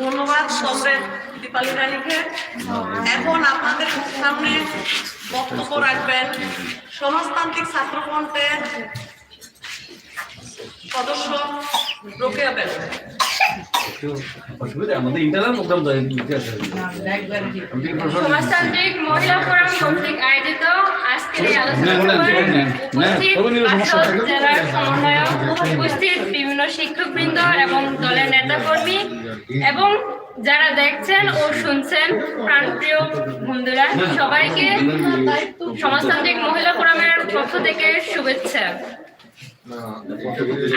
ধন্যবাদ কমরেড দীপালি রানীকে এখন আপনাদের সামনে বক্তব্য রাখবেন সমাজতান্ত্রিক ছাত্রফ্রন্টের সদস্য রোকেয়া বেগম। অসুবিধা আমাদের ইন্টারনাল প্রোগ্রাম সমাজতান্ত্রিক মহিলা ফোরাম কর্তৃক আয়োজিত। আজকের এই আলোচনা। জেলার সমন্বয়ক উপস্থিত বিভিন্ন শিক্ষকবৃন্দ এবং দলের নেতাকর্মী এবং যারা দেখছেন ও শুনছেন প্রাণপ্রিয় বন্ধুরা সবাইকে সমাজতান্ত্রিক মহিলা ফোরামের পক্ষ থেকে শুভেচ্ছা।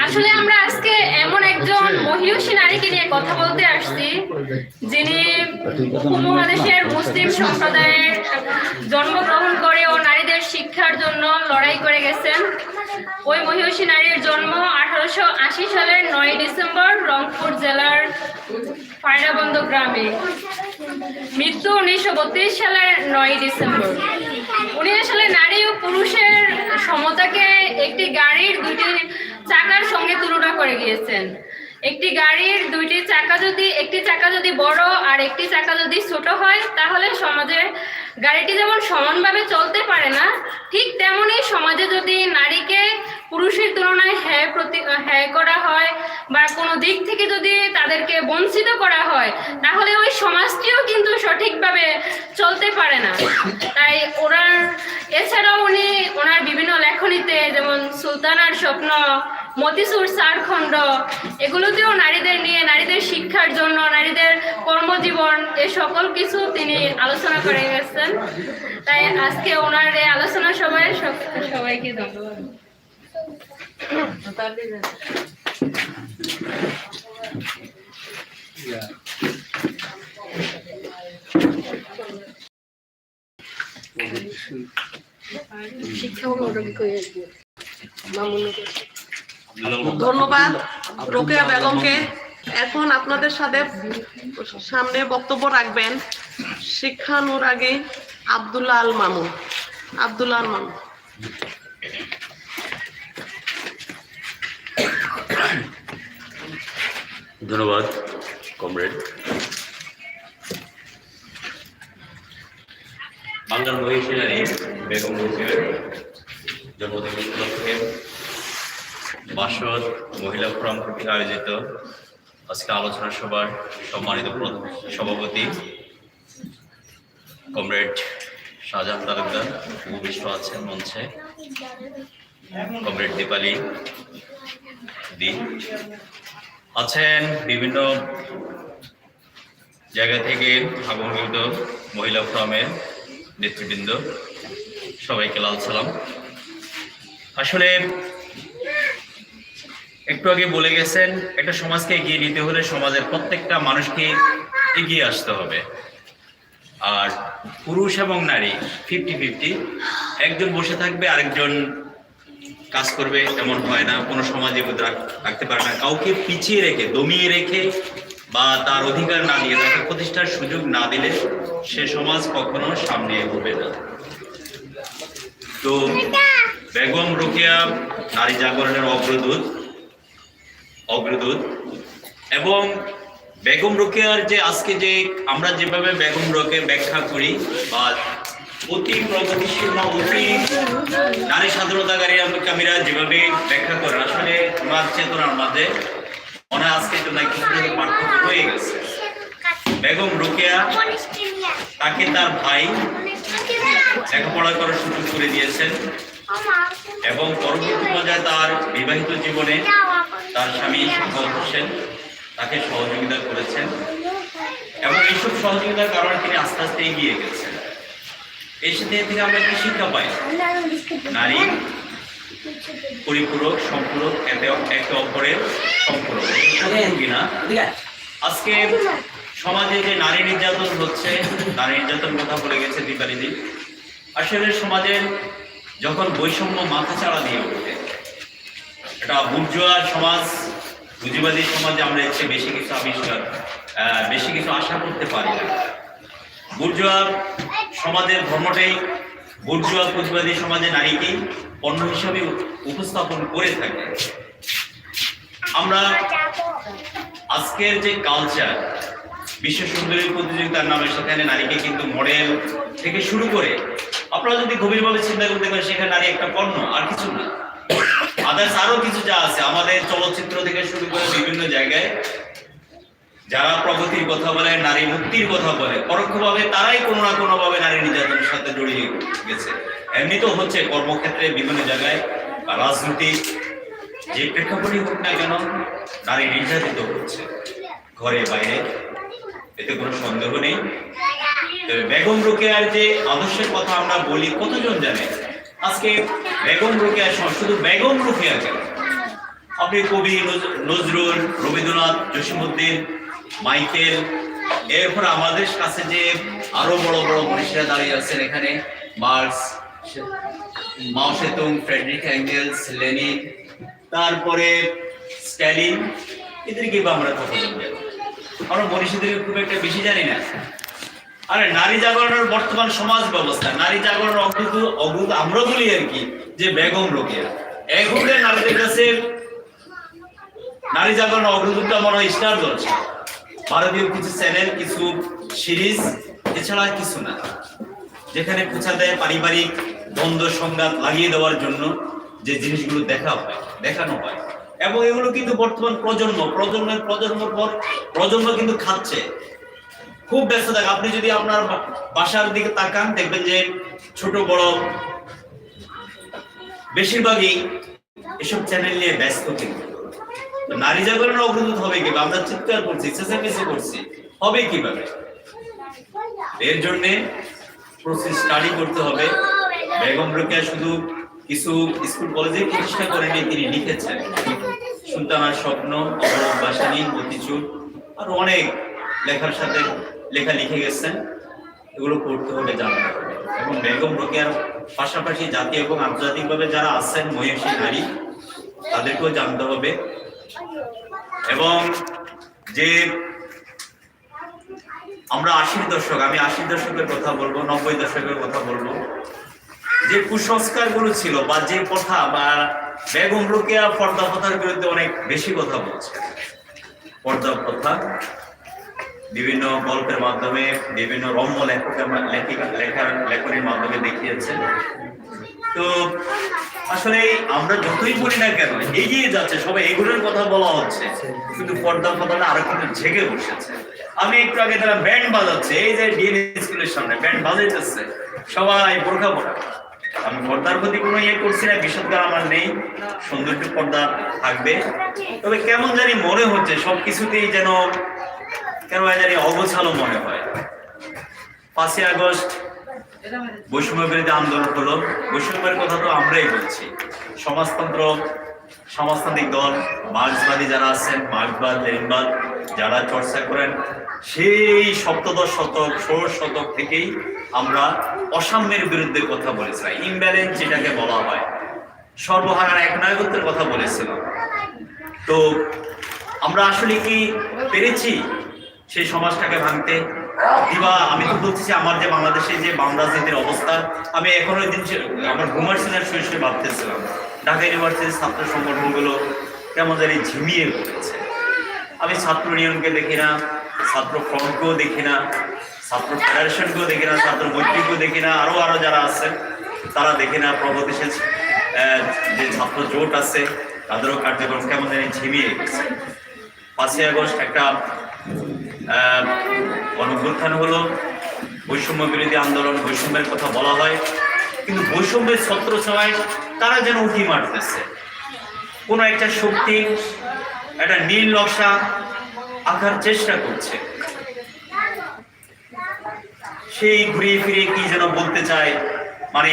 আসলে আমরা আজকে এমন একজন মহিষী নারীকে নিয়ে কথা বলতে আসছি, যিনি উপমহাদেশের মুসলিম সম্প্রদায়ের জন্মগ্রহণ করে ও নারীদের শিক্ষার জন্য লড়াই করে গেছেন। ওই মহিষী নারীর জন্ম আঠারোশো আশি সালের নয় ডিসেম্বর রংপুর জেলার ফায়রাবন্দ গ্রামে। মৃত্যু উনিশশো বত্রিশ সালের নয় ডিসেম্বর। উনি আসলে নারী ও পুরুষের সমতাকে একটি গাড়ির দুটি চাকার সঙ্গে তুলনা করে গিয়েছেন। একটি গাড়ির দুইটি চাকা যদি, একটি চাকা যদি বড় আর একটি চাকা যদি ছোট হয়, তাহলে সমাজে গাড়িটি যেমন সমানভাবে চলতে পারে না, ঠিক তেমনই সমাজে যদি নারীকে পুরুষের তুলনায় হ্যায় প্রতি, হ্যায় করা হয় বা কোনো দিক থেকে যদি তাদেরকে বঞ্চিত করা হয়, তাহলে ওই সমাজটিও কিন্তু সঠিকভাবে চলতে পারে না। তাই ওনার, এছাড়াও উনি ওনার বিভিন্ন লেখনীতে যেমন সুলতানার স্বপ্ন মতিসুর, সারখণ্ড, এগুলোতেও নারীদের নিয়ে, নারীদের শিক্ষার জন্য, নারীদের কর্মজীবন, এ সকল কিছু তিনি আলোচনা করে গেছেন। তাই আজকে ওনার এই আলোচনা সভায় সব- সবাইকে ধন্যবাদ। ধন্যবাদ রোকেয়া বেগমকে। এখন আপনাদের সাথে সামনে বক্তব্য রাখবেন শিক্ষানুর আগে আব্দুল্লাহ আল মামুন আব্দুল্লাহ আল মামুন ধন্যবাদ, কমরেড। বাংলার মহিষী বেগম জন্মদিন উপলক্ষে বাসদ মহিলা ফোরাম কর্তৃক আয়োজিত আজকে আলোচনা সভার সম্মানিত সভাপতি কমরেড শাহজাহান তালুকদার উপবিষ্ট আছেন মঞ্চে। কমরেড দীপালি দি আছেন বিভিন্ন জায়গা থেকে আগমকৃত মহিলা ফোরামের নেতৃবৃন্দ। সবাইকে লাল সালাম। আসলে একটু আগে বলে গেছেন, একটা সমাজকে এগিয়ে নিতে হলে সমাজের প্রত্যেকটা মানুষকে এগিয়ে আসতে হবে। আর পুরুষ এবং নারী ফিফটি ফিফটি একজন বসে থাকবে, আরেকজন কাজ করবে, এমন হয় না। কোনো সমাজে রাখ- রাখতে পারে না। কাউকে পিছিয়ে রেখে, দমিয়ে রেখে বা তার অধিকার না দিয়ে, তাকে প্রতিষ্ঠার সুযোগ না দিলে সে সমাজ কখনো সামনে এগোবে না। তো, বেগম রোকেয়া নারী জাগরণের অগ্রদূত অগ্রদূত। এবং বেগম রোকেয়ার যে আজকে যে আমরা যেভাবে বেগম রোকে ব্যাখ্যা করি বা অতি প্রগতিশীল বা অতি নারী স্বাধীনতাকারী কামিরা যেভাবে ব্যাখ্যা করেন, আসলে আমার চেতনার মাঝে মনে আজকে জন্য কিছু পার্থক্য হয়ে গেছে। বেগম রোকেয়া তাকে তার ভাই লেখাপড়া করার সুযোগ করে দিয়েছেন। এবং পরবর্তী পর্যায়ে তার বিবাহিত জীবনে তার স্বামী শঙ্কর হোসেন তাকে সহযোগিতা করেছেন। এবং এইসব সহযোগিতার কারণে তিনি আস্তে আস্তে এগিয়ে গেছেন। এই সাথে থেকে আমরা কি শিক্ষা পাই? নারী পরিপূরক, সম্পূরক এতে একে অপরের সম্পূরক। কিনা? আজকে সমাজে যে নারী নির্যাতন হচ্ছে, নারী নির্যাতন কথা বলে গেছে দীপালিদি। আসলে সমাজের যখন বৈষম্য মাথা চাড়া দিয়ে ওঠে এটা বুর্জোয়া সমাজ পুঁজিবাদী সমাজে আমরা এর বেশি কিছু আবিষ্কার বেশি কিছু আশা করতে পারি না। বুর্জোয়া সমাজের ধর্মটাই বুর্জোয়া পুঁজিবাদী সমাজে নারীকেই পণ্য হিসাবে উপস্থাপন করে থাকে। আমরা আজকের যে কালচার বিশ্ব সুন্দরী প্রতিযোগিতার নামে সেখানে নারীকে কিন্তু মডেল থেকে শুরু করে আপনারা যদি গভীরভাবে চিন্তা করতে পারেন, সেখানে নারী একটা পণ্য, আর কিছু না। আদার্স আরও কিছু যা আছে, আমাদের চলচ্চিত্র থেকে শুরু করে বিভিন্ন জায়গায় যারা প্রগতির কথা বলে, নারী মুক্তির কথা বলে, পরোক্ষভাবে তারাই কোনো না কোনো ভাবে নারী নির্যাতনের সাথে জড়িয়ে গেছে। এমনি তো হচ্ছে কর্মক্ষেত্রে বিভিন্ন জায়গায় বা রাজনৈতিক যে প্রেক্ষাপটই হোক না কেন, নারী নির্যাতিত হচ্ছে। ঘরে বাইরে এতে কোনো সন্দেহ নেই। বেগম রোকেয়ার যে আদর্শের কথা আমরা বলি, কতজন জানে? আজকে বেগম রোকেয়া শুধু বেগম রোকেয়া কেন? আপনি কবি নজ- নজরুল, রবীন্দ্রনাথ জসিমুদ্দিন মাইকেল, এরপর আমাদের কাছে যে আরও বড় বড় মনীষীরা দাঁড়িয়ে আছেন এখানে, Marx Mao Tsetung, Friedrich Engels, Lenin, তারপরে স্ট্যালিন, এদেরকে আমরা কথা বলব আমরা মনীষীদের খুব একটা বেশি জানি না। আরে, নারী জাগরণের বর্তমান সমাজ ব্যবস্থা, নারী জাগরণ অগ্রত অগ্রত আমরা বলি আর কি যে বেগম রোকেয়া। এখনকার নারীদের কাছে নারী জাগরণ অগ্রদূতটা মনে হয় স্টার জলছে ভারতীয় কিছু চ্যানেল কিছু সিরিজ এছাড়া কিছু না। যেখানে পৌঁছা দেয় পারিবারিক দ্বন্দ্ব, সংঘাত লাগিয়ে দেওয়ার জন্য যে জিনিসগুলো দেখা হয়, দেখানো হয়। এবং এগুলো কিন্তু বর্তমান প্রজন্ম, প্রজন্মের প্রজন্মের পর প্রজন্ম কিন্তু খাচ্ছে। খুব ব্যস্ত থাকে, আপনি যদি আপনার বাসার দিকে তাকান, দেখবেন যে ছোট, বড় বেশিরভাগই এসব চ্যানেল নিয়ে ব্যস্ত কিন্তু। নারী জাগরণ অগ্রদূত হবে কীভাবে আমরা চিৎকার করছি, চেঁচামেচি করছি। হবে কীভাবে? এর জন্য প্রসেস স্টাডি করতে হবে। বেগম রোকেয়া শুধু কিছু স্কুল কলেজে প্রতিষ্ঠা করেনি তিনি, লিখেছেন। সুলতানার স্বপ্ন অবরোধ বাসানি মতিচুর আর অনেক লেখার সাথে লেখা লিখে গেছেন। এগুলো পড়তে হবে জানতে এবং বেগম রোকেয়ার পাশাপাশি জাতীয় এবং আন্তর্জাতিকভাবে যারা আছেন, মহিষী নারী, তাদেরকেও জানতে হবে। এবং যে আমরা আশির দশক, আমি আশির দশকের কথা বলব, নব্বই দশকের কথা বলব। যে কুসংস্কারগুলো ছিল বা যে কথা বা বেগম রোকেয়া পর্দা প্রথার বিরুদ্ধে অনেক বেশি কথা বলছে। পর্দা প্রথা বিভিন্ন গল্পের মাধ্যমে, বিভিন্ন রম্য লেখকের লেখার লেখনের মাধ্যমে দেখিয়েছেন তো আসলে আমরা যতই বলি না কেন, এগিয়ে যাচ্ছে। সবাই এগুলোর কথা বলা হচ্ছে। কিন্তু পর্দা পর্দাটা আরও কিন্তু ঝেগে বসেছে। আমি একটু আগে তারা ব্যান্ড বাজাচ্ছে। এই যে ডিএন স্কুলের সামনে ব্যান্ড বাজাইতেছে। সবাই বোরখা পড়া আমি পর্দার প্রতি কোনো ইয়ে করছি না বিষদগার আমার নেই সৌন্দর্য পর্দা থাকবে। তবে কেমন জানি মনে হচ্ছে সবকিছুতেই যেন কেন জানি অগোছালো মনে হয়। পাঁচই আগস্ট বৈষম্য বিরোধী আন্দোলন হলো। বৈষম্যের কথা তো আমরাই বলছি। সমাজতন্ত্র, সমাজতান্ত্রিক দল, মার্ক্সবাদী যারা আছেন, মার্ক্সবাদ, লেনিনবাদ, যারা চর্চা করেন সেই সপ্তদশ শতক, ষোড়শ শতক থেকেই আমরা অসাম্যের বিরুদ্ধে কথা বলেছিলাম ইমব্যালেন্স যেটাকে বলা হয়, সর্বহারার এক নায়কত্বের কথা বলেছিলাম। তো আমরা আসলে কি পেরেছি সেই সমাজটাকে ভাঙতে? দিবা, আমি তো বলতেছি আমার যে বাংলাদেশে যে বাম রাজনীতির অবস্থা, আমি এখনও ওই দিন আমার ঘুমার সিনার শুয়ে ভাবতেছিলাম। ঢাকা ইউনিভার্সিটির ছাত্র সংগঠনগুলো কেমন জানি ঝিমিয়ে পড়েছে। আমি ছাত্র ইউনিয়নকে দেখি না ছাত্র ফ্রন্টকেও দেখি না ছাত্র ফেডারেশনকেও দেখি না ছাত্র মৈত্রীকেও দেখি না আরও আরও যারা আছে তারা দেখি না প্রগতিশীল যে ছাত্র জোট আছে তাদেরও কার্যক্রম কেমন জানি ঝিমিয়ে গেছে। পাঁচই আগস্ট একটা আহ, গণঅভ্যুত্থান হলো বৈষম্য বিরোধী আন্দোলন বৈষম্যের কথা বলা হয় কিন্তু বৈষম্যের ছত্র ছয় তারা যেন উঠি মারতেছে। কোনো একটা শক্তি একটা নীল নকশা আঁকার চেষ্টা করছে। সেই ঘুরিয়ে ফিরিয়ে কি যেন বলতে চায় মানে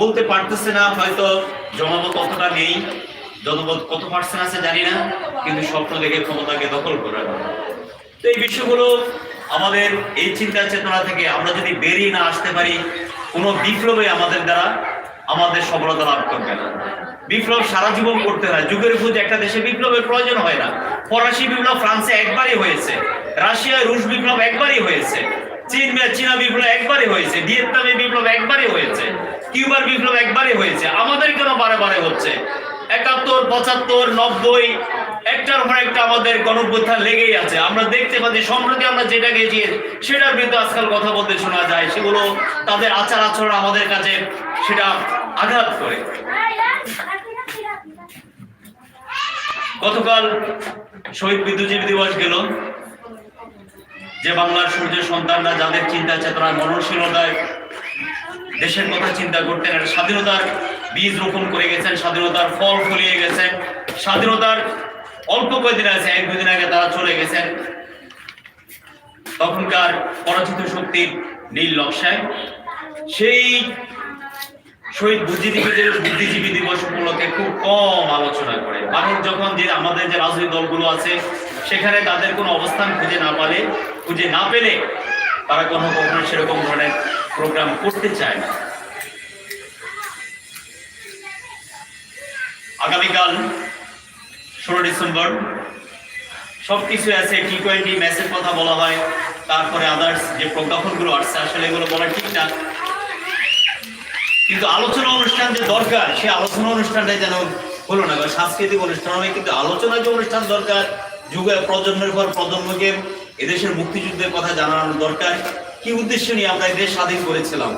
বলতে পারতেছে না, হয়তো জনমত কতটা নেই জনমত কত পার্সেন্ট আছে জানি না, কিন্তু স্বপ্ন দেখে ক্ষমতাকে দখল করে তো এই বিষয়গুলো আমাদের এই চিন্তা চেতনা থেকে আমরা যদি বেরিয়ে না আসতে পারি, কোনো বিপ্লবে আমাদের দ্বারা আমাদের সফলতা লাভ করবে না। বিপ্লব সারা জীবন করতে হয়। যুগের বুঝে একটা দেশে বিপ্লবের প্রয়োজন হয় না। ফরাসি বিপ্লব ফ্রান্সে একবারই হয়েছে। রাশিয়ায় রুশ বিপ্লব একবারই হয়েছে। চীন চীনা বিপ্লব একবারই হয়েছে। ভিয়েতনামে বিপ্লব একবারই হয়েছে। কিউবার বিপ্লব একবারই হয়েছে। আমাদের কেন বারে বারে হচ্ছে? একাত্তর, পঁচাত্তর, নব্বই একটার পর একটা আমাদের গণভ্যুত্থান লেগেই আছে। আমরা দেখতে পাচ্ছি, সম্প্রতি আমরা যেটা গেছি, সেটার কিন্তু আজকাল কথা বলতে শোনা যায়। সেগুলো তাদের আচার আচরণ আমাদের কাছে সেটা আঘাত করে। গতকাল শহীদ বিদ্যুৎজীবী দিবস গেল। যে বাংলার সূর্য সন্তানরা যাদের চিন্তা চেতনা মননশীলতায় দেশের কথা চিন্তা করতেন, স্বাধীনতার বীজ রোপণ করে গেছেন, স্বাধীনতার ফল ফলিয়ে গেছেন, স্বাধীনতার অল্প কয়েকদিন আছে, এক দুদিন আগে তারা চলে গেছেন। তখনকার পরাজিত শক্তির নীল নকশায়। সেই শহীদ বুদ্ধিজীবীদের বুদ্ধিজীবী দিবস উপলক্ষে খুব কম আলোচনা করে। মানুষ যখন যে আমাদের যে রাজনৈতিক দলগুলো আছে, সেখানে তাদের কোনো অবস্থান খুঁজে না পারে খুঁজে না পেলে তারা কোনো কখনো সেরকম ধরনের প্রোগ্রাম করতে চায় না। আগামীকাল ষোলো ডিসেম্বর, সবকিছু আছে টি টোয়েন্টি ম্যাচের কথা বলা হয়, তারপরে আদার্স যে প্রজ্ঞাপনগুলো আসছে, আসলে এগুলো বলা ঠিক না। কিন্তু আলোচনা অনুষ্ঠান যে দরকার, সেই আলোচনা অনুষ্ঠানটা যেন হলো না বা সাংস্কৃতিক অনুষ্ঠান হবে কিন্তু আলোচনা যে অনুষ্ঠান দরকার, যুগে প্রজন্মের পর প্রজন্মকে এদেশের মুক্তিযুদ্ধের কথা জানানো দরকার। কি উদ্দেশ্য নিয়ে আমরা এদেশ স্বাধীন করেছিলাম?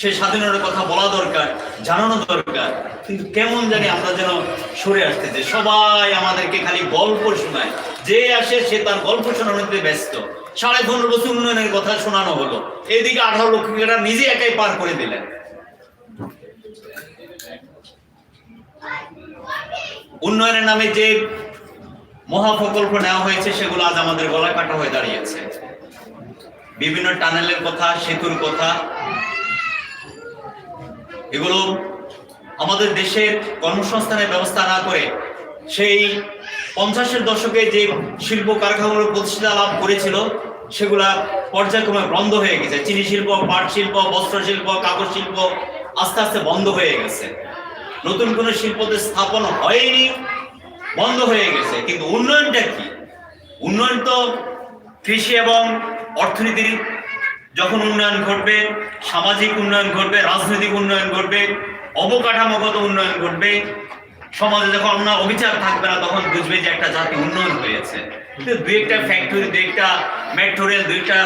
সেই স্বাধীনতার কথা বলা দরকার, জানানো দরকার। কিন্তু কেমন জানি আমরা যেন সরে আসতেছে সবাই আমাদেরকে খালি গল্প শোনায়। যে আসে সে তার গল্প শোনানোতে ব্যস্ত। সাড়ে পনেরো বছর উন্নয়নের কথা শোনানো হলো। এদিকে আঠারো লক্ষ টাকা নিজে একাই পার করে দিলেন। উন্নয়নের নামে যে মহা প্রকল্প নেওয়া হয়েছে, সেগুলো আজ আমাদের গলা কাটা হয়ে দাঁড়িয়েছে। বিভিন্ন টানেলের কথা, সেতুর কথা এগুলো আমাদের দেশের কর্মসংস্থানের ব্যবস্থা না করে সেই পঞ্চাশের দশকে যে শিল্প কারখানাগুলো প্রতিষ্ঠা লাভ করেছিল, সেগুলা পর্যায়ক্রমে বন্ধ হয়ে গেছে। চিনি শিল্প, পাট শিল্প, বস্ত্র শিল্প, কাগজ শিল্প আস্তে আস্তে বন্ধ হয়ে গেছে। নতুন কোনো শিল্পতে স্থাপন হয়নি, বন্ধ হয়ে গেছে। কিন্তু উন্নয়নটা কি? উন্নয়ন তো কৃষি এবং অর্থনীতির যখন উন্নয়ন ঘটবে, সামাজিক উন্নয়ন ঘটবে, রাজনৈতিক উন্নয়ন ঘটবে, অবকাঠামোগত উন্নয়ন ঘটবে, সমাজে যখন অন্য অবিচার থাকবে না, তখন বুঝবে যে একটা জাতি উন্নয়ন হয়েছে। দুই একটা ফ্যাক্টরি দুই একটা মেট্রো রেল দুইটা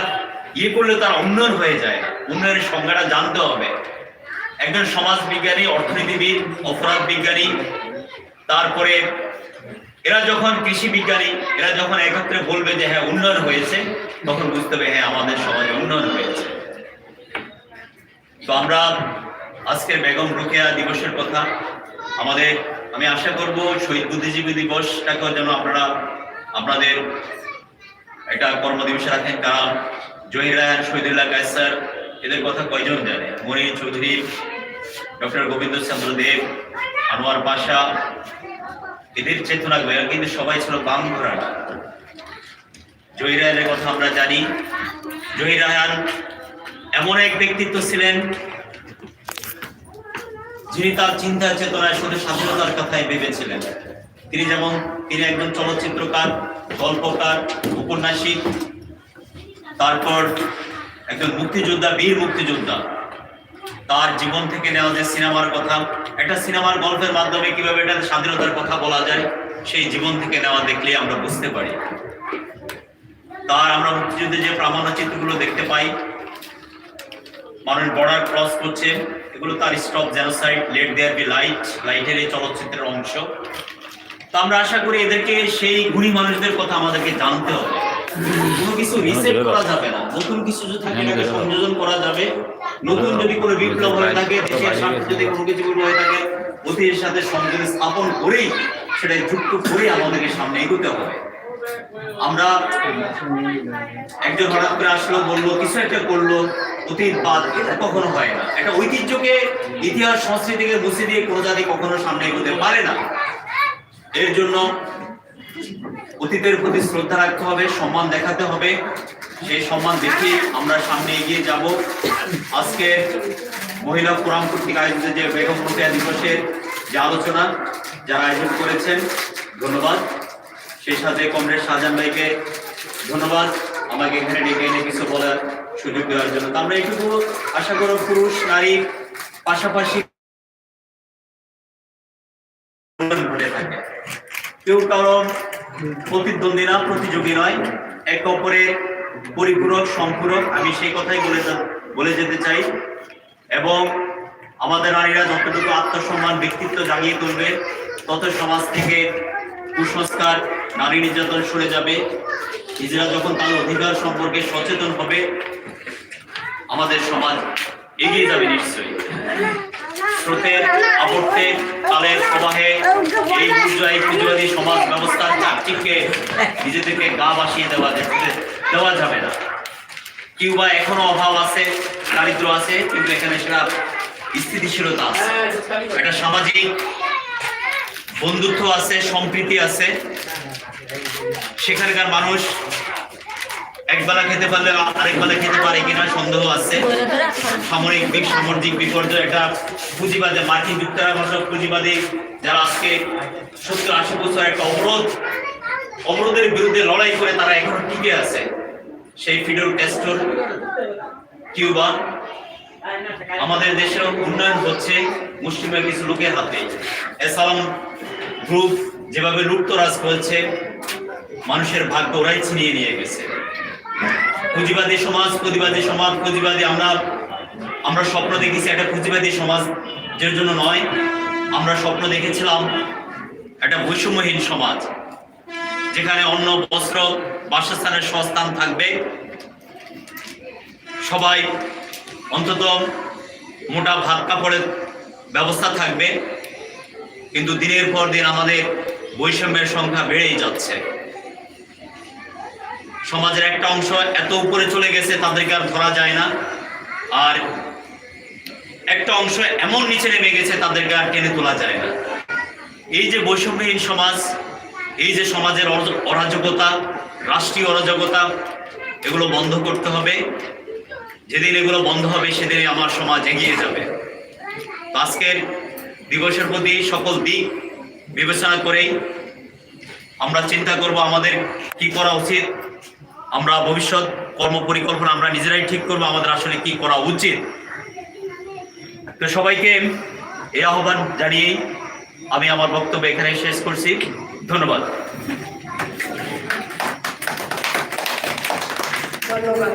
ইয়ে করলে তার উন্নয়ন হয়ে যায় না। উন্নয়নের সংজ্ঞাটা জানতে হবে। একজন সমাজ বিজ্ঞানী অর্থনীতিবিদ অপরাধ বিজ্ঞানী তারপরে এরা যখন কৃষি বিজ্ঞানী, এরা যখন একত্রে বলবে যে হ্যাঁ উন্নয়ন হয়েছে, তখন বুঝতে হবে হ্যাঁ আমাদের সমাজে উন্নয়ন হয়েছে। তো আমরা আজকের বেগম রোকেয়া দিবসের কথা, আমাদের, আমি আশা করব শহীদ বুদ্ধিজীবী দিবসটাকেও যেন আপনারা, আপনাদের একটা কর্মদিবসে রাখেন। কারণ জহির রায়হান, শহীদুল্লাহ কায়সার, এদের কথা কয়জন জানে? মনির চৌধুরী, ডক্টর গোবিন্দ চন্দ্র দেব, আনোয়ার পাশা এদের চেতনা এরা কিন্তু সবাই ছিল বাম ঘোরাটা জহির রায়হানের কথা আমরা জানি। জহির রায়হান এমন এক ব্যক্তিত্ব ছিলেন, যিনি তার চিন্তা চেতনায় শুধু স্বাধীনতার কথাই ভেবেছিলেন। তিনি যেমন, তিনি একজন চলচ্চিত্রকার, গল্পকার, উপন্যাসিক, তারপর একজন মুক্তিযোদ্ধা, বীর মুক্তিযোদ্ধা। তার জীবন থেকে নেওয়া যে সিনেমার কথা, একটা সিনেমার গল্পের মাধ্যমে কীভাবে এটা স্বাধীনতার কথা বলা যায়, সেই জীবন থেকে নেওয়া দেখলে আমরা বুঝতে পারি। তার আমরা মুক্তিযুদ্ধে যে প্রামাণ্য চিত্রগুলো দেখতে পাই, মানুষ বর্ডার ক্রস করছে, এগুলো তার stop genocide let there be light লাইটের এই চলচ্চিত্রের অংশ। তো আমরা আশা করি এদেরকে সেই গুণী মানুষদের কথা আমাদেরকে জানতে হবে। কোনো কিছু রিসেট করা যাবে না। নতুন কিছু যদি থাকে এটাকে সংযোজন করা যাবে। নতুন যদি কোনো বিপ্লব হয়ে থাকে দেশের স্বার্থে যদি কোনো কিছু হয়ে থাকে অতীতের সাথে সংযোগ স্থাপন করেই সেটাই যুক্ত করে আমাদেরকে সামনে এগোতে হবে। আমরা একজন হঠাৎ করে আসলো বলল কিছু একটা করল অতীত বাদ এটা কখনো হয় না। একটা ঐতিহ্যকে ইতিহাস সংস্কৃতিকে মুছে দিয়ে কোনো জাতি কখনো সামনে এগোতে পারে না। এর জন্য অতীতের প্রতি শ্রদ্ধা রাখতে হবে, সম্মান দেখাতে হবে। সেই সম্মান দেখে আমরা সামনে এগিয়ে যাব। আজকে মহিলা ফোরাম কর্তৃক আয়োজিত যে বেগম রোকেয়া দিবসের যে আলোচনা, যারা আয়োজন করেছেন, ধন্যবাদ। সেই সাথে কমরেড শাহজাহান ভাইকে ধন্যবাদ। আমাকে এখানে ডেকে এনে কিছু বলার সুযোগ দেওয়ার জন্য। আমরা এটুকু আশা করব পুরুষ, নারী পাশাপাশি ঘটে থাকে কেউ কারণ প্রতিদ্বন্দ্বী না, প্রতিযোগী নয়। এক অপরের পরিপূরক, সম্পূরক। আমি সেই কথাই বলে বলে যেতে চাই। এবং আমাদের নারীরা যতটুকু আত্মসম্মান, ব্যক্তিত্ব জাগিয়ে তুলবে, তত সমাজ থেকে কুসংস্কার, নারী নির্যাতন সরে যাবে। নিজেরা যখন তাদের অধিকার সম্পর্কে সচেতন হবে, আমাদের সমাজ এগিয়ে যাবে নিশ্চয়ই। স্রোতের আবর্তে কালের প্রবাহে এই পূজায় পুজোয়াদি সমাজ ব্যবস্থার চাকচিকে নিজেদেরকে গা ভাসিয়ে দেওয়া যেতে দেওয়া যাবে না। কিউবা এখনও অভাব আছে, দারিদ্র আছে, কিন্তু এখানে সেটা স্থিতিশীলতা আছে। একটা সামাজিক বন্ধুত্ব আছে, সম্প্রীতি আছে। সেখানকার মানুষ একবেলা খেতে পারলে আরেকবেলা খেতে পারে কিনা সন্দেহ আছে। সামরিক সামরিক বিপর্যয় এটা পুঁজিবাদী, মার্কিন যুক্তরাষ্ট্র পুঁজিবাদী যারা আজকে সত্তর আশি বছর একটা অবরোধ, অবরোধের বিরুদ্ধে লড়াই করে তারা এখনও টিকে আছে। সেই ফিডেল ক্যাস্ট্রোর কিউবা আমাদের দেশের উন্নয়ন হচ্ছে মুসলিমের কিছু লোকের হাতে। এসালাম গ্রুপ যেভাবে লুপ্তরাজ করেছে, মানুষের ভাগ্য ওরাই ছিনিয়ে নিয়ে গেছে। পুঁজিবাদী সমাজ পুঁজিবাদী সমাজ, পুঁজিবাদী আমরা আমরা স্বপ্ন দেখেছি একটা পুঁজিবাদী সমাজ সমাজের জন্য নয়। আমরা স্বপ্ন দেখেছিলাম একটা বৈষম্যহীন সমাজ, যেখানে অন্ন, বস্ত্র, বাসস্থানের সংস্থান থাকবে। সবাই অন্তত মোটা ভাত কাপড়ের ব্যবস্থা থাকবে, কিন্তু দিনের পর দিন আমাদের বৈষম্যের সংখ্যা বেড়েই যাচ্ছে। সমাজের একটা অংশ এত উপরে চলে গেছে, তাদেরকে আর ধরা যায় না। আর একটা অংশ এমন নিচে নেমে গেছে, তাদেরকে আর টেনে তোলা যায় না। এই যে বৈষম্যহীন সমাজ, এই যে সমাজের অরাজ- অরাজকতা, রাষ্ট্রীয় অরাজকতা, এগুলো বন্ধ করতে হবে। যেদিন এগুলো বন্ধ হবে, সেদিনই আমার সমাজ এগিয়ে যাবে। আজকের দিবসের প্রতি সকল দিক বিবেচনা করেই আমরা চিন্তা করব আমাদের কি করা উচিত। আমরা ভবিষ্যৎ কর্ম পরিকল্পনা আমরা নিজেরাই ঠিক করব আমাদের আসলে কি করা উচিত। তো সবাইকে এই আহ্বান জানিয়েই আমি আমার বক্তব্য এখানে শেষ করছি। ধন্যবাদ। ধন্যবাদ।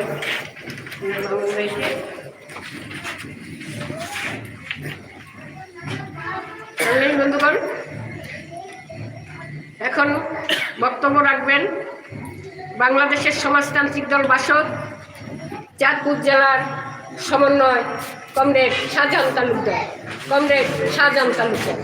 বন্ধুগণ এখন বক্তব্য রাখবেন বাংলাদেশের সমাজতান্ত্রিক দল বাসদ, চাঁদপুর জেলার সমন্বয় কমরেড শাহজাহান তালুকদার। কমরেড শাহজাহান তালুকদার।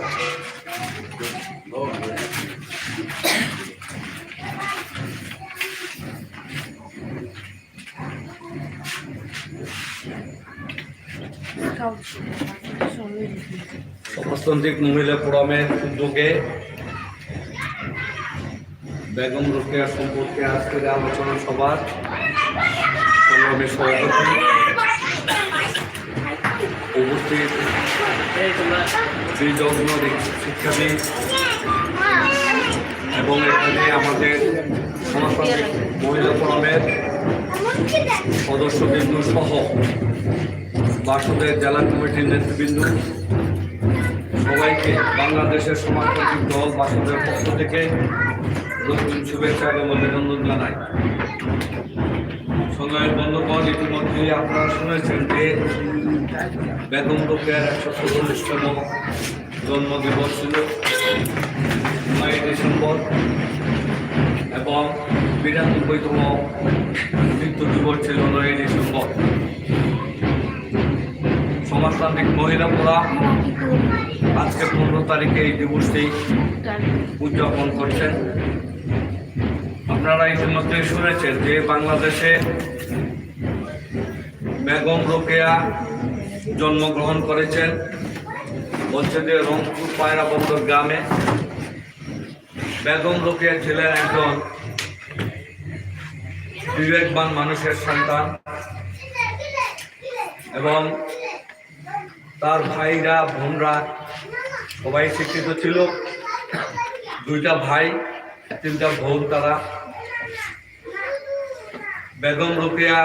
সমাজতান্ত্রিক মহিলা ফোরামের উদ্যোগে বেগম রোকেয়া সম্পর্কে আজকের আলোচনা সভার সংগ্রামী সভাপতি উপস্থিত শ্রীযজ্ঞ শিক্ষাবিদ এবং এখানে আমাদের সমাজতান্ত্রিক মহিলা ফোরামের সদস্যবৃন্দ সহ বাসদের জেলা কমিটির নেতৃবৃন্দ, সবাইকে বাংলাদেশের সমাজতান্ত্রিক দল বাসদের পক্ষ থেকে নতুন শুভেচ্ছা এবং অভিনন্দন জানাই। সংগ্রামী বন্ধুগণ ইতিমধ্যেই আপনারা শুনেছেন যে বেগম রোকেয়ার একশো চল্লিশতম জন্মদিবস ছিল। নয় ডিসেম্বর এবং বিরানব্বইতম মৃত্যু দিবস ছিল নয় ডিসেম্বর। সমাজতান্ত্রিক মহিলা ফোরাম আজকে পনেরো তারিখে এই দিবসটি উদযাপন করছেন। আপনারা ইতিমধ্যে শুনেছেন যে বাংলাদেশে বেগম রোকেয়া জন্মগ্রহণ করেছেন। বলছে যে রংপুর পায়রা বন্দর গ্রামে বেগম রোকেয়া ছিলেন একজন বিবেকবান মানুষের সন্তান এবং তার ভাইরা, বোনরা, সবাই শিক্ষিত ছিল। দুইটা ভাই, তিনটা বোন তারা। বেগম রোকেয়া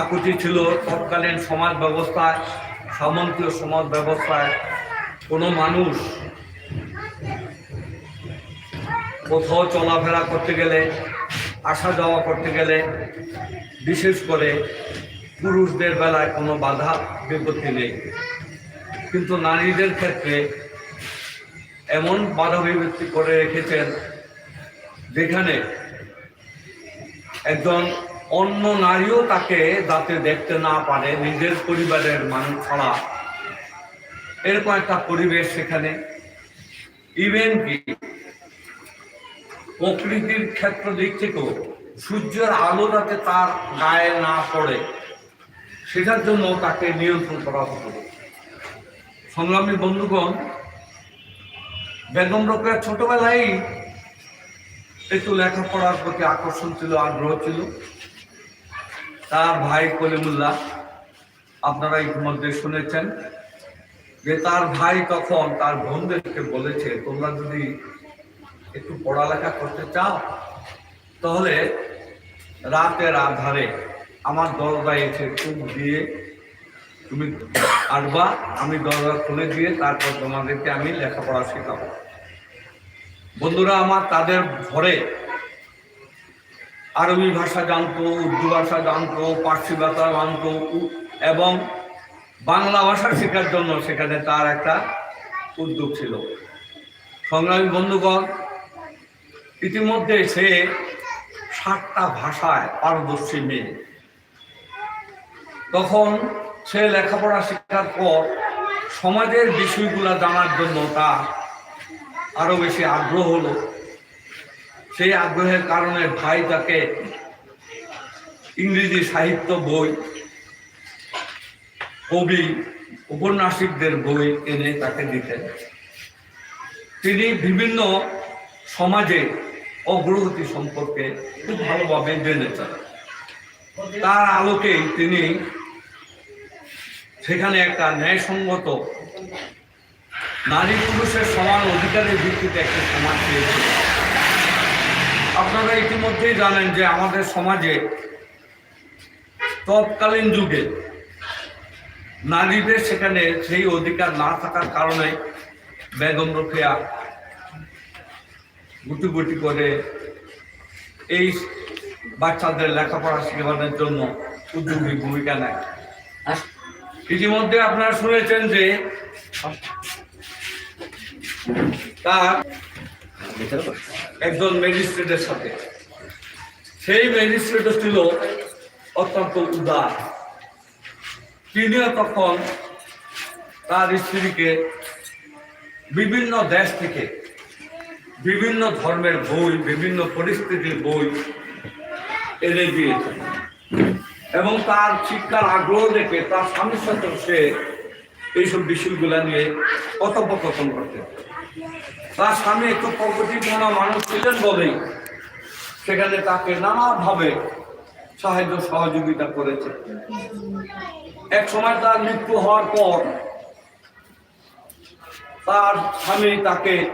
আকুতি ছিল তৎকালীন সমাজ ব্যবস্থায়, সামন্তীয় সমাজ ব্যবস্থায়। কোনো মানুষ কোথাও চলাফেরা করতে গেলে আসা যাওয়া করতে গেলে, বিশেষ করে পুরুষদের বেলায় কোনো বাধা বিপত্তি নেই। কিন্তু নারীদের ক্ষেত্রে এমন বাধা বিপত্তি করে রেখেছেন যেখানে একজন অন্য নারীও তাকে যাতে দেখতে না পারে, নিজের পরিবারের মানুষ ছাড়া। এরকম একটা পরিবেশ সেখানে। ইভেন কি প্রকৃতির ক্ষেত্র দিক থেকেও সূর্যের আলো যাতে তার গায়ে না পড়ে সেটার জন্য তাকে নিয়ন্ত্রণ করা হতো। সংগ্রামী বন্ধুগণ, বেগম রোকেয়া ছোটবেলায় একটু লেখাপড়ার প্রতি আকর্ষণ ছিল, আগ্রহ ছিল। তার ভাই কলিমুল্লাহ, আপনারা ইতিমধ্যে শুনেছেন যে তার ভাই তখন তার বোনদেরকে বলেছে, তোমরা যদি একটু পড়ালেখা করতে চাও, তাহলে রাতের আধারে আমার দরজায় এসে চুপ দিয়ে তুমি আসবা আমি দরজা খুলে দিয়ে তারপর তোমাদেরকে আমি লেখাপড়া শেখাবো। বন্ধুরা আমার তাদের ঘরে আরবি ভাষা জানতো, উর্দু ভাষা জানতো, পার্সি ভাষা জানতো এবং বাংলা ভাষা শেখার জন্য সেখানে তার একটা উদ্যোগ ছিল। সংগ্রামী বন্ধুগণ, ইতিমধ্যে সে সাতটা ভাষায় পারদর্শী মেয়ে। তখন সে লেখাপড়া শেখার পর সমাজের বিষয়গুলো জানার জন্য তার আরও বেশি আগ্রহ হলো। সেই আগ্রহের কারণে ভাই তাকে ইংরেজি সাহিত্য বই, কবি, উপন্যাসিকদের বই এনে তাকে দিতেন। তিনি বিভিন্ন সমাজে অগ্রগতি সম্পর্কে খুব ভালোভাবে জেনেছেন। তার আলোকেই তিনি সেখানে একটা ন্যায়সঙ্গত নারী পুরুষের সমান অধিকারের ভিত্তিতে একটি সমাজ পেয়েছে। আপনারা ইতিমধ্যেই জানেন যে আমাদের সমাজে তৎকালীন যুগে নারীদের সেখানে সেই অধিকার না থাকার কারণে বেগম রোকেয়া গুটি গুটি করে এই বাচ্চাদের লেখাপড়া শেখানোর জন্য উদ্যোগী ভূমিকা নেয়। ইতিমধ্যে আপনারা শুনেছেন যে তার একজন ম্যাজিস্ট্রেটের সাথে। সেই ম্যাজিস্ট্রেটও ছিল অত্যন্ত উদার। তিনিও তখন তার স্ত্রীকে বিভিন্ন দেশ থেকে, বিভিন্ন ধর্মের বই, বিভিন্ন পরিস্থিতির বই এনে দিয়েছেন। এবং তার শিক্ষার আগ্রহ দেখে তার স্বামীর সাথে সে এইসব বিষয়গুলো নিয়ে কথোপকথন করতেন তার স্বামী একটু প্রগতিপূর্ণ মানুষ ছিলেন বলেই সেখানে তাকে নানাভাবে সাহায্য সহযোগিতা করেছে এক সময় তার মৃত্যু হওয়ার পর তার স্বামী তাকে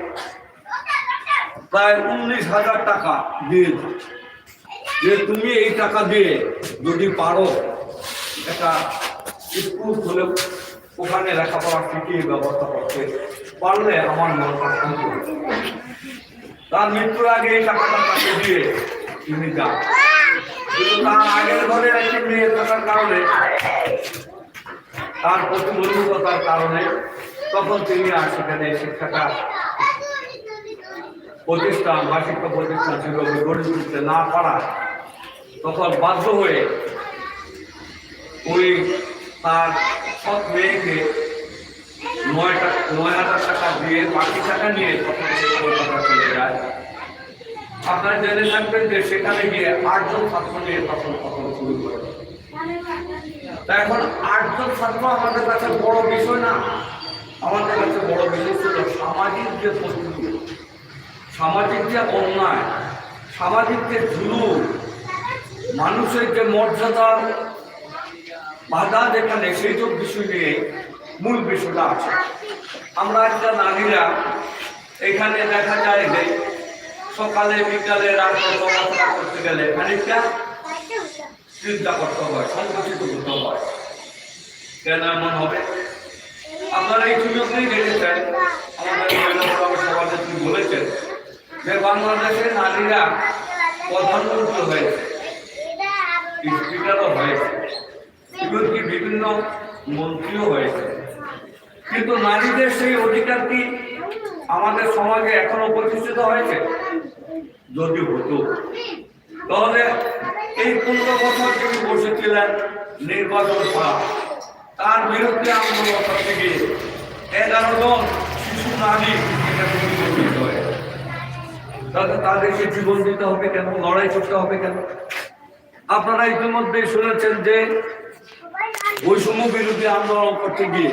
প্রায় উনিশ হাজার টাকা দিয়ে দেয়। যে তুমি এই টাকা দিয়ে যদি পারো, একটা স্কুল খুলে ওখানে লেখাপড়া শিখিয়ে ব্যবস্থা করতে পারলে আমার মনটা তার মৃত্যুর আগে এই টাকাটা তাকে দিয়ে তুমি যান কিন্তু তার আগের ঘরে একটি মেয়ে থাকার কারণে, তার প্রতিবন্ধকতার কারণে তখন তিনি আর সেখানে শিক্ষাটা প্রতিষ্ঠান বা শিক্ষা প্রতিষ্ঠান সেভাবে গড়ে তুলতে না পারা তখন বাধ্য হয়ে ওই তার সৎ মেয়েকে নয় নয় হাজার টাকা দিয়ে, বাকি টাকা নিয়ে তখন সে কলকাতা চলে যায়। আপনারা জেনে থাকবেন যে সেখানে গিয়ে আটজন ছাত্র নিয়ে তখন তখন শুরু করে। তা এখন আটজন ছাত্র আমাদের কাছে বড় বিষয় না। আমাদের কাছে বড় বিষয় ছিল সামাজিক যে পরিস্থিতি সামাজিক যে অন্যায়, সামাজিক যে জুলুম মানুষের যে মর্যাদার বাধা যেখানে, সেই সব বিষয় নিয়ে মূল বিষয়টা আছে। আমরা একটা নারীরা, এখানে দেখা যায় যে সকালে, বিকালে রাত্রে চলাফেরা করতে গেলে খানিকটা চিন্তা করতে হয়, সংকুচিত করতে হয়। কেন এমন হবে? আপনারা এই সুযোগটাই দেখেছেন, আমাদের সমাজে বলেছেন যে বাংলাদেশে নারীরা প্রধানমন্ত্রী হয়েছে। স্পিকারও হয়েছে। এমনকি বিভিন্ন মন্ত্রীও হয়েছে। কিন্তু নারীদের সেই অধিকার কি আমাদের সমাজে এখনও প্রতিষ্ঠিত হয়েছে? যদি হতো। তাহলে এই পনেরো বছর তিনি বসেছিলেন নির্বাচন ছাড়া তার বিরুদ্ধে আন্দোলন গিয়ে এগারো জন শিশু নারী তাহলে তাদেরকে জীবন দিতে হবে কেন? লড়াই করতে হবে কেন? আপনারা ইতিমধ্যে শুনেছেন যে বৈষম্য বিরোধী আন্দোলন করতে গিয়ে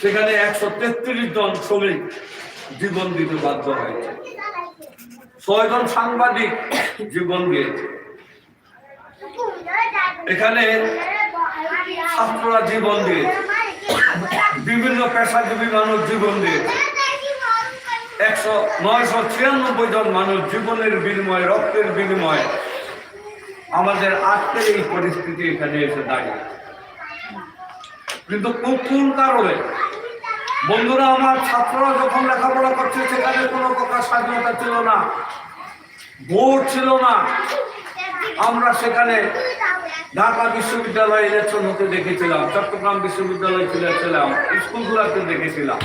সেখানে একশো তেত্রিশ জন শ্রমিক জীবন দিতে বাধ্য হয়েছে। ছয়জন সাংবাদিক জীবন দিয়েছে। এখানে ছাত্ররা জীবন দিয়েছে। বিভিন্ন পেশাজীবী মানুষ জীবন দিয়েছে। একশো নয়শো ছিয়ানব্বই জন মানুষ জীবনের বিনিময়ে, রক্তের বিনিময়ে আমাদের আজকের এই পরিস্থিতি এখানে এসে দাঁড়িয়ে কিন্তু কোন কারণে বন্ধুরা, আমার ছাত্ররা যখন লেখাপড়া করছে, সেখানে কোনো প্রকার স্বাধীনতা ছিল না, ভোট ছিল না। আমরা সেখানে ঢাকা বিশ্ববিদ্যালয় ইলেকশন হতে দেখেছিলাম, চট্টগ্রাম বিশ্ববিদ্যালয় ছিলাম স্কুলগুলোতে দেখেছিলাম।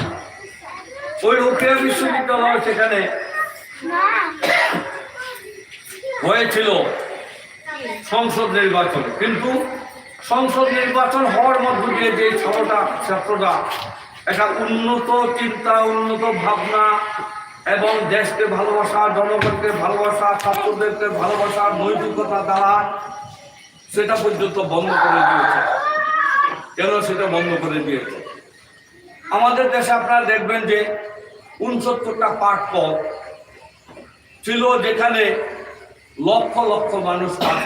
ওই উকিয়া বিশ্ববিদ্যালয় সেখানে হয়েছিল। সংসদ নির্বাচন। কিন্তু সংসদ নির্বাচন হওয়ার মধ্য দিয়ে যে ছাত্রটা ছাত্ররা একটা উন্নত চিন্তা, উন্নত ভাবনা এবং দেশকে ভালোবাসা, জনগণকে ভালোবাসা, ছাত্রদেরকে ভালোবাসা, নৈতিকতা দ্বারা সেটা পর্যন্ত বন্ধ করে দিয়েছে। কেন সেটা বন্ধ করে দিয়েছে? আমাদের দেশে আপনারা দেখবেন যে উনসত্তরটা পাঠ পথ ছিল যেখানে লক্ষ লক্ষ মানুষ কাজ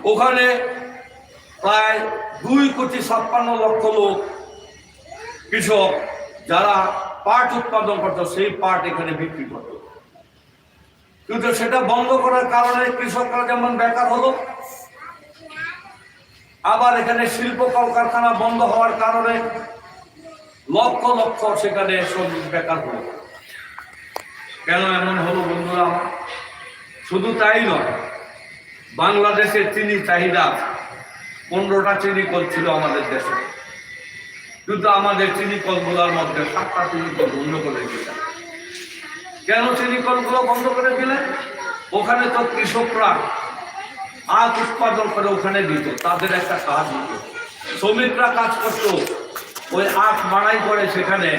ওখানে প্রায় দুই কোটি ছাপ্পান্ন লক্ষ লোক, কৃষক, যারা পাট উৎপাদন করতো, সেই পাট এখানে বিক্রি করত। কিন্তু সেটা বন্ধ করার কারণে কৃষকরা যেমন বেকার হলো, আবার এখানে শিল্প কলকারখানা বন্ধ হওয়ার কারণে লক্ষ লক্ষ সেখানে শ্রমিক বেকার হলো। কেন এমন হলো বন্ধুরা? আমার? শুধু তাই নয়, বাংলাদেশের চিনি চাহিদা পনেরোটা চিনি কল ছিল আমাদের দেশে। কিন্তু আমাদের চিনি কলগুলোর মধ্যে সাতটা চিনি কল বন্ধ করে দিলেন কেন চিনি কলগুলো বন্ধ করে দিলেন ওখানে তো কৃষকরা আখ উৎপাদন করে ওখানে দিত, তাদের একটা কাজ হতো। শ্রমিকরা কাজ করতো, ওই আখ মারাই করে সেখানে